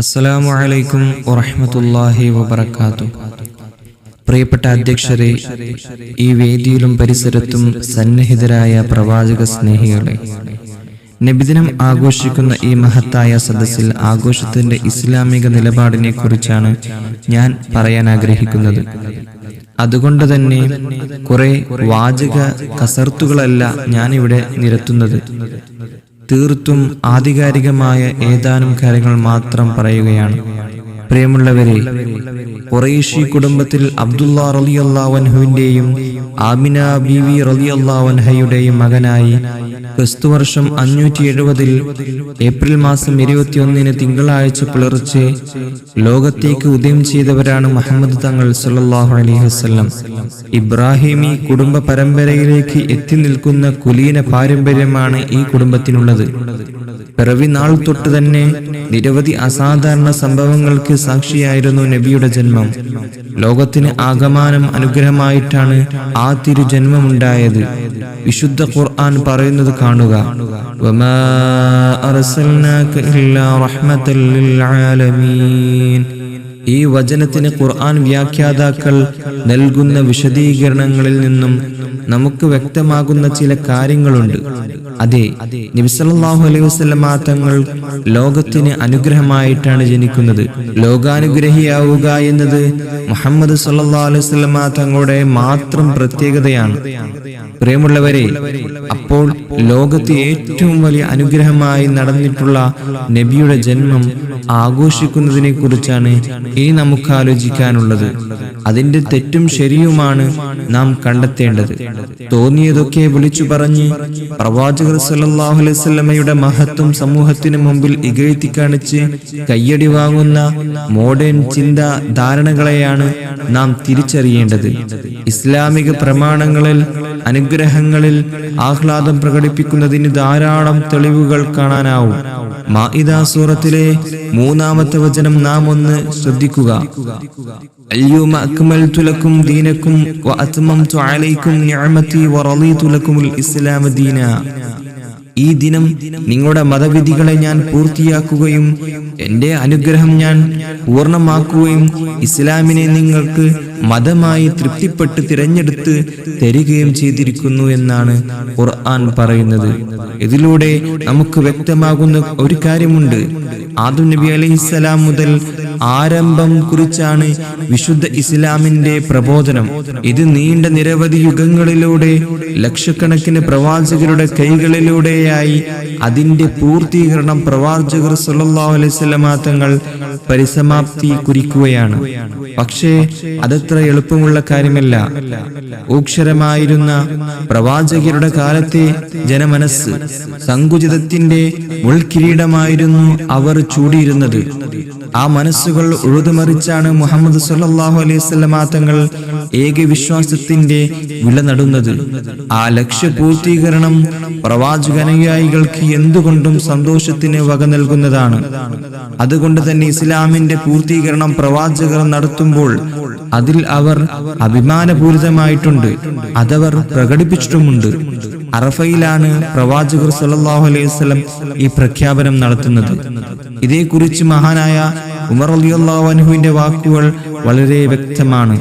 അസ്സലാമു അലൈക്കും വറഹ്മത്തുള്ളാഹി വബറകാത്തു. പ്രിയപ്പെട്ട അധ്യക്ഷരെ ഈ വേദിയിലും പരിസരത്തും സന്നിഹിതരായ പ്രവാചക സ്നേഹികളെ നബിദിനം ആഘോഷിക്കുന്ന ഈ മഹത്തായ സദസ്സിൽ ആഘോഷത്തിന്റെ ഇസ്ലാമിക നിലപാടിനെ കുറിച്ചാണ് ഞാൻ പറയാൻ ആഗ്രഹിക്കുന്നത്. അതുകൊണ്ട് തന്നെ കുറെ വാചക കസർത്തുകളല്ല ഞാനിവിടെ നിരത്തുന്നത്. തീർത്തും ആധികാരികമായ ഏതാനും കാര്യങ്ങൾ മാത്രം പറയുകയാണ്. പ്രിയമുള്ളവരെ ഖുറൈശി കുടുംബത്തിൽ അബ്ദുള്ള റലിയല്ലാവൻഹുവിന്റെയും ആമിന അള്ളാ വൻഹയുടെയും മകനായി ക്രിസ്തുവർഷം അഞ്ഞൂറ്റി എഴുപതിൽ ഏപ്രിൽ മാസം ഇരുപത്തിയൊന്നിന് തിങ്കളാഴ്ച പുലർച്ചെ ലോകത്തേക്ക് ഉദയം ചെയ്തവരാണ് മുഹമ്മദ് തങ്ങൾ സല്ലാഹു അലൈഹി വസല്ലം. ഇബ്രാഹിമി കുടുംബ പരമ്പരയിലേക്ക് എത്തി നിൽക്കുന്ന കുലീന പാരമ്പര്യമാണ് ഈ കുടുംബത്തിനുള്ളത്. പിറവി നാൾ തൊട്ട് തന്നെ നിരവധി അസാധാരണ സംഭവങ്ങൾക്ക് സാക്ഷിയായിരുന്നു നബിയുടെ ജന്മം. ലോകത്തിന് ആകമാനം അനുഗ്രഹമായിട്ടാണ് ആ തിരുജന്മമുണ്ടായത്. വിശുദ്ധ ഖുർആൻ പറയുന്നത് കാണുക. ഈ വചനത്തിന് ഖുർആൻ വ്യാഖ്യാതാക്കൾ നൽകുന്ന വിശദീകരണങ്ങളിൽ നിന്നും നമുക്ക് വ്യക്തമാകുന്ന ചില കാര്യങ്ങളുണ്ട്. അതെ നബിസല്ലാഹു അലൈഹി വസല്ലമ തങ്ങൾ ലോകത്തിന് അനുഗ്രഹമായിട്ടാണ് ജനിക്കുന്നത്. ലോകാനുഗ്രഹിയാവുക എന്നത് മുഹമ്മദ് സല്ലാ അലൈഹി വസല്ലമ തങ്ങളുടെ മാത്രം പ്രത്യേകതയാണ്. പ്രിയമുള്ളവരെ അപ്പോൾ ലോകത്ത് ഏറ്റവും വലിയ അനുഗ്രഹമായി നടന്നിട്ടുള്ള നബിയുടെ ജന്മം ആഘോഷിക്കുന്നതിനെ കുറിച്ചാണ് ഇനി നമുക്ക് ആലോചിക്കാനുള്ളത്. അതിന്റെ തെറ്റും ശരിയുമാണ് നാം കണ്ടെത്തേണ്ടത്. തോന്നിയതൊക്കെ വിളിച്ചു പറഞ്ഞ് പ്രവാചകർ സല്ലല്ലാഹു അലൈഹി വസല്ലമയുടെ മഹത്വം സമൂഹത്തിന് മുമ്പിൽ ഇകഴ്ത്തി കാണിച്ച് കയ്യടി വാങ്ങുന്ന മോഡേൺ ചിന്ത ധാരണകളെയാണ് നാം തിരിച്ചറിയേണ്ടത്. ഇസ്ലാമിക പ്രമാണങ്ങളിൽ അനുഗ്രഹങ്ങളിൽ ആഹ്ലാദം പ്രകടിപ്പിക്കുന്നതിന് ധാരാളം തെളിവുകൾ കാണാനാവും. മാഇദാ സൂറത്തിലെ മൂന്നാമത്തെ വചനം നാം ഒന്ന് ശ്രദ്ധിക്കുക. ലക്കുമുൽ ഇസ്ലാമ ദീന. ഈ ദിനം നിങ്ങളുടെ മതവിധികളെ ഞാൻ പൂർത്തിയാക്കുകയും എന്റെ അനുഗ്രഹം ഞാൻ പൂർണമാക്കുകയും ഇസ്ലാമിനെ നിങ്ങൾക്ക് മതമായി തൃപ്തിപ്പെട്ട് തിരഞ്ഞെടുത്ത് തരികയും ചെയ്തിരിക്കുന്നു എന്നാണ് ഖുർആൻ പറയുന്നത്. ഇതിലൂടെ നമുക്ക് വ്യക്തമാകുന്ന ഒരു കാര്യമുണ്ട്. ആദം നബി അലൈഹിസ്സലാം മുതൽ ആരംഭം കുറിച്ചാണ് വിശുദ്ധ ഇസ്ലാമിന്റെ പ്രബോധനം. ഇത് നീണ്ട നിരവധി യുഗങ്ങളിലൂടെ ലക്ഷക്കണക്കിന് പ്രവാചകരുടെ കൈകളിലൂടെയായി അതിന്റെ പൂർത്തീകരണം പ്രവാചകർ വസല്ലമ തങ്ങൾ പരിസമാപ്തി കുറിക്കുകയാണ് പക്ഷേ അതത്ര എളുപ്പമുള്ള കാര്യമല്ല. ഊക്ഷരമായിരുന്ന പ്രവാചകരുടെ കാലത്തെ ജനമനസ് സങ്കുചിതത്തിന്റെ മുൾക്കിരീടമായിരുന്നു അവർ ചൂടിയിരുന്നത്. ആ മനസ്സുകൾ ഉഴുതുമറിച്ചാണ് മുഹമ്മദ് സല്ലാഹു അലൈഹി വസല്ലമ തങ്ങൾ ഏകവിശ്വാസത്തിന്റെ വിശ്വാസത്തിന്റെ നടുന്നത്. ആ ലക്ഷ്യ പൂർത്തീകരണം പ്രവാചകനുയായികൾക്ക് എന്തുകൊണ്ടും സന്തോഷത്തിന് വക നൽകുന്നതാണ്. അതുകൊണ്ട് തന്നെ ഇസ്ലാമിന്റെ പൂർത്തീകരണം പ്രവാചകർ നടത്തുമ്പോൾ അതിൽ അവർ അഭിമാനപൂരിതമായിട്ടുണ്ട്. അതവർ പ്രകടിപ്പിച്ചിട്ടുമുണ്ട്. അറഫയിലാണ് പ്രവാചകർ സല്ലാഹു അലൈഹി വസല്ലം ഈ പ്രഖ്യാപനം നടത്തുന്നത്. ഇതേക്കുറിച്ച് മഹാനായ ഉമർ അലിയല്ലാഹു അൻഹുവിന്റെ വാക്കുകൾ വളരെ വ്യക്തമാണ്.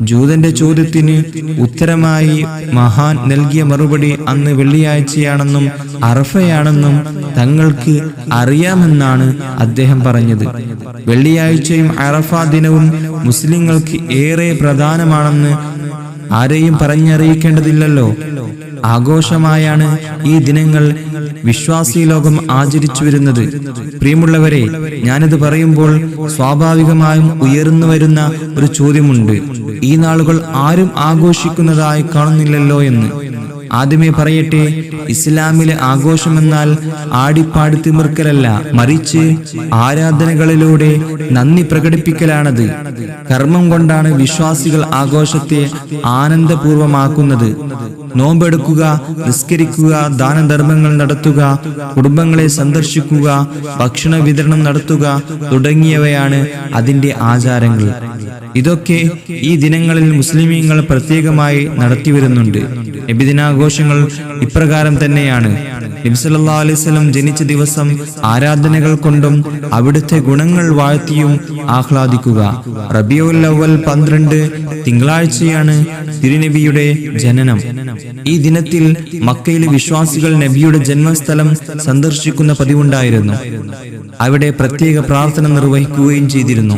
ജൂതന്റെ ചോദ്യത്തിന് ഉത്തരമായി മഹാൻ നൽകിയ മറുപടി അന്ന് വെള്ളിയാഴ്ചയാണെന്നും അറഫയാണെന്നും തങ്ങൾക്ക് അറിയാമെന്നാണ് അദ്ദേഹം പറഞ്ഞത്. വെള്ളിയാഴ്ചയും അറഫ ദിനവും മുസ്ലിങ്ങൾക്ക് ഏറെ പ്രധാനമാണെന്ന് ആരെയും പറഞ്ഞറിയിക്കേണ്ടതില്ലല്ലോ. ആഘോഷമായാണ് ഈ ദിനങ്ങൾ വിശ്വാസി ലോകം ആചരിച്ചു വരുന്നത്. പ്രിയമുള്ളവരെ ഞാനിത് പറയുമ്പോൾ സ്വാഭാവികമായും ഉയർന്നു വരുന്ന ഒരു ചോദ്യമുണ്ട്. ഈ നാളുകൾ ആരും ആഘോഷിക്കുന്നതായി കാണുന്നില്ലല്ലോ എന്ന്. ആദ്യമേ പറയട്ടെ ഇസ്ലാമിലെ ആഘോഷമെന്നാൽ ആടിപ്പാടി തിമിർക്കലല്ല മറിച്ച് ആരാധനകളിലൂടെ നന്ദി പ്രകടിപ്പിക്കലാണത്. കർമ്മം കൊണ്ടാണ് വിശ്വാസികൾ ആഘോഷത്തെ ആനന്ദപൂർവമാക്കുന്നത്. നോമ്പെടുക്കുക നിസ്കരിക്കുക ദാനധർമ്മങ്ങൾ നടത്തുക കുടുംബങ്ങളെ സന്ദർശിക്കുക ഭക്ഷണ വിതരണം നടത്തുക തുടങ്ങിയവയാണ് അതിന്റെ ആചാരങ്ങൾ. ഇതൊക്കെ ഈ ദിനങ്ങളിൽ മുസ്ലിമീങ്ങൾ പ്രത്യേകമായി നടത്തിവരുന്നുണ്ട്. എബിദിനാഘോഷങ്ങൾ ഇപ്രകാരം തന്നെയാണ്. നബിസല്ലാ ജനിച്ച ദിവസം ആരാധനകൾ കൊണ്ടും അവിടുത്തെ ഗുണങ്ങൾ വാഴ്ത്തിയും ആഹ്ലാദിക്കുക. റബിയുൽ അവൽ പന്ത്രണ്ട് തിങ്കളാഴ്ചയാണ് തിരുനബിയുടെ ജനനം. ഈ ദിനത്തിൽ മക്കയിലെ വിശ്വാസികൾ നബിയുടെ ജന്മസ്ഥലം സന്ദർശിക്കുന്ന പതിവുണ്ടായിരുന്നു. അവിടെ പ്രത്യേക പ്രാർത്ഥന നിർവഹിക്കുകയും ചെയ്തിരുന്നു.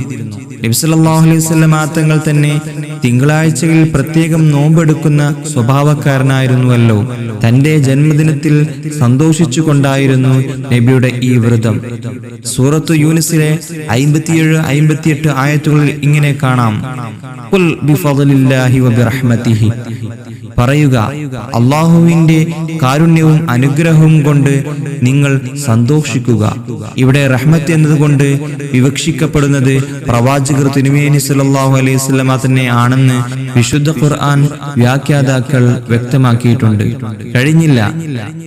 നബിസല്ലാഹു അലൈഹി സ്വലം തങ്ങൾ തന്നെ തിങ്കളാഴ്ചയിൽ പ്രത്യേകം നോമ്പെടുക്കുന്ന സ്വഭാവക്കാരനായിരുന്നുവല്ലോ. തന്റെ ജന്മദിനത്തിൽ സന്തോഷിച്ചുകൊണ്ടായിരുന്നു നബിയുടെ ഈ വ്രതം. സൂറത്ത് യൂനിസിലെ അയിമ്പത്തിയേഴ് അയിമ്പത്തിയെട്ട് ആയത്തുകളിൽ ഇങ്ങനെ കാണാം. പറയുക അള്ളാഹുവിന്റെ കാരുണ്യവും അനുഗ്രഹവും കൊണ്ട് നിങ്ങൾ സന്തോഷിക്കുക. ഇവിടെ റഹ്മത്ത് എന്നതുകൊണ്ട് വിവക്ഷിക്കപ്പെടുന്നത് പ്രവാചകർ തിരുമേനി സല്ലല്ലാഹു അലൈഹി വസല്ലമ തന്നെ ആണെന്ന് വിശുദ്ധ ഖുർആൻ വ്യാഖ്യാതാക്കൾ വ്യക്തമാക്കിയിട്ടുണ്ട്. കഴിഞ്ഞില്ല.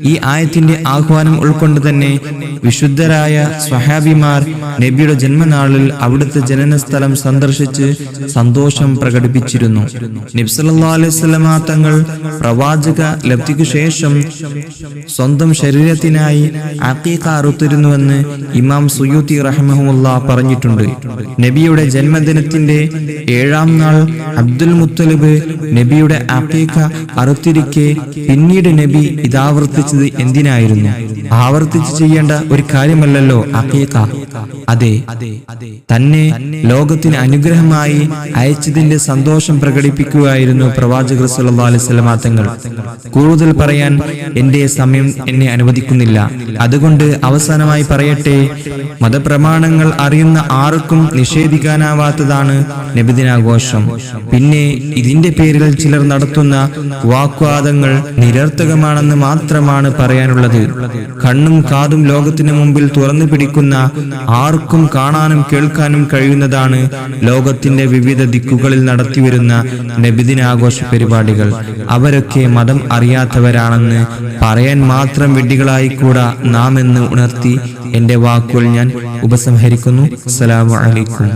ഈ ആയത്തിന്റെ ആഹ്വാനം ഉൾക്കൊണ്ട് തന്നെ വിശുദ്ധരായ സ്വഹാബിമാർ നബിയുടെ ജന്മനാളിൽ അവിടുത്തെ ജനനസ്ഥലം സന്ദർശിച്ച് സന്തോഷം പ്രകടിപ്പിച്ചിരുന്നു. നബ്സല്ലാ അലൈഹി സ്വലമ തങ്ങൾ പ്രവാചക ലബ്ധിക്കു ശേഷം സ്വന്തം ശരീരത്തിനായി അക്കീഖ അറുത്തിരുന്നുവെന്ന് ഇമാം സുയൂത്തി റഹ്മുല്ല പറഞ്ഞിട്ടുണ്ട്. നബിയുടെ ജന്മദിനത്തിന്റെ ഏഴാം നാൾ അബ്ദുൽ മുത്തലിബ് നബിയുടെ അക്കീഖ അറുത്തിരിക്കെ പിന്നീട് നബി ഇതാവർത്തിച്ചത് എന്തിനായിരുന്നു? ആവർത്തിച്ച് ചെയ്യേണ്ട ഒരു കാര്യമല്ലല്ലോ അഖീഖ അതെ തന്നെ ലോകത്തിന് അനുഗ്രഹമായി അയച്ചതിന്റെ സന്തോഷം പ്രകടിപ്പിക്കുകയായിരുന്നു പ്രവാചകർ വസല്ലമ തങ്ങൾ. കൂടുതൽ പറയാൻ എന്റെ സമയം എന്നെ അനുവദിക്കുന്നില്ല. അതുകൊണ്ട് അവസാനമായി പറയട്ടെ മതപ്രമാണങ്ങൾ അറിയുന്ന ആർക്കും നിഷേധിക്കാനാവാത്തതാണ് നബിദിനാഘോഷം. പിന്നെ ഇതിന്റെ പേരിൽ ചിലർ നടത്തുന്ന വാക്വാദങ്ങൾ നിരർത്ഥകമാണെന്ന് മാത്രമാണ് പറയാനുള്ളത്. കണ്ണും കാതും ലോകത്തിന് മുമ്പിൽ തുറന്നു പിടിക്കുന്ന ആർക്കും കാണാനും കേൾക്കാനും കഴിയുന്നതാണ് ലോകത്തിന്റെ വിവിധ ദിക്കുകളിൽ നടത്തിവരുന്ന നബിദിനാഘോഷ പരിപാടികൾ. അവരൊക്കെ മതം അറിയാത്തവരാണെന്ന് പറയാൻ മാത്രം വിഡ്ഢികളായി കൂടാ നാം എന്ന് ഉണർത്തി എന്റെ വാക്കുകൾ ഞാൻ ഉപസംഹരിക്കുന്നു. അസ്സലാമു അലൈക്കും.